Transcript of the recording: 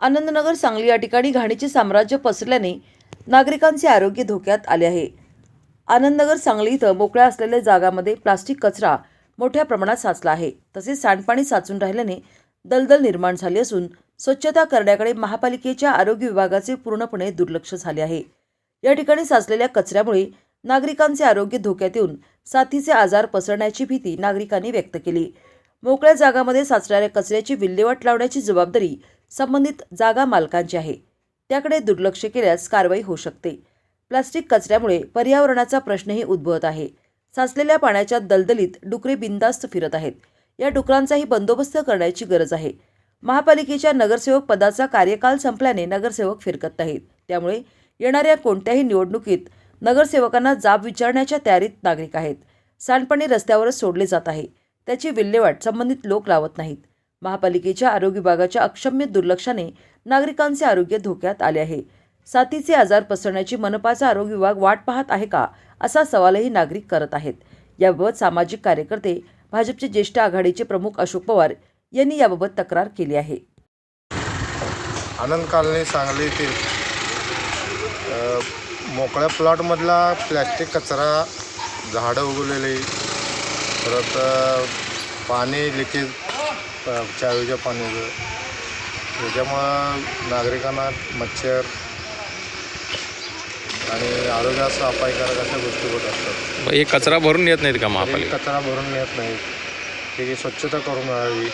आनंदनगर सांगली या ठिकाणी घाणीचे साम्राज्य पसरल्याने नागरिकांचे आरोग्य धोक्यात आले आहे. आनंदनगर सांगली इथं मोकळ्या असलेल्या जागामध्ये प्लास्टिक कचरा मोठ्या प्रमाणात साचला आहे. तसेच सांडपाणी साचून राहिल्याने दलदल निर्माण झाली असून स्वच्छता करण्याकडे महापालिकेच्या आरोग्य विभागाचे पूर्णपणे दुर्लक्ष झाले आहे. या ठिकाणी साचलेल्या कचऱ्यामुळे नागरिकांचे आरोग्य धोक्यात येऊन साथीचे आजार पसरण्याची भीती नागरिकांनी व्यक्त केली. मोकळ्या जागामध्ये साचणाऱ्या कचऱ्याची विल्हेवाट लावण्याची जबाबदारी संबंधित जागा मालकांची आहे. त्याकडे दुर्लक्ष केल्यास कारवाई होऊ शकते. प्लास्टिक कचऱ्यामुळे पर्यावरणाचा प्रश्नही उद्भवत आहे. साचलेल्या पाण्याच्या दलदलीत डुकरे बिंदास्त फिरत आहेत. या डुकरांचाही बंदोबस्त करण्याची गरज आहे. महापालिकेच्या नगरसेवक पदाचा कार्यकाल संपल्याने नगरसेवक फिरकत नाहीत. त्यामुळे येणाऱ्या कोणत्याही निवडणुकीत नगरसेवकांना जाब विचारण्याच्या तयारीत नागरिक आहेत. सांडपाणी रस्त्यावरच सोडले जात आहे. त्याची विल्हेवाट संबंधित लोक लावत नाहीत. महापालिकेच्या आरोग्य विभागाच्या अक्षम्य दुर्लक्षाने नागरिकांचे आरोग्य धोक्यात आले आहे. साथीचे आजार पसरण्याची मनपाचा आरोग्य विभाग वाट पाहत आहे का? असा सवालही नागरिक करत आहेत. याबाबत सामाजिक कार्यकर्ते भाजपचे ज्येष्ठ आघाडीचे प्रमुख अशोक पवार यांनी याबाबत तक्रार केली आहे. आनंद कॉलनी सांगली येथील मोकळ्या प्लॉटमधला प्लॅस्टिक कचरा झाडं उगवलेली. परत पाणी लिकेज चावीच्या पाण्याचं त्याच्यामुळं नागरिकांना मच्छर आणि आरोग्यास अपायकारक अशा गोष्टी होत असतात. हे कचरा भरून येत नाहीत का महापालिका कचरा भरून नेत नाहीत. त्याची स्वच्छता करून मिळावी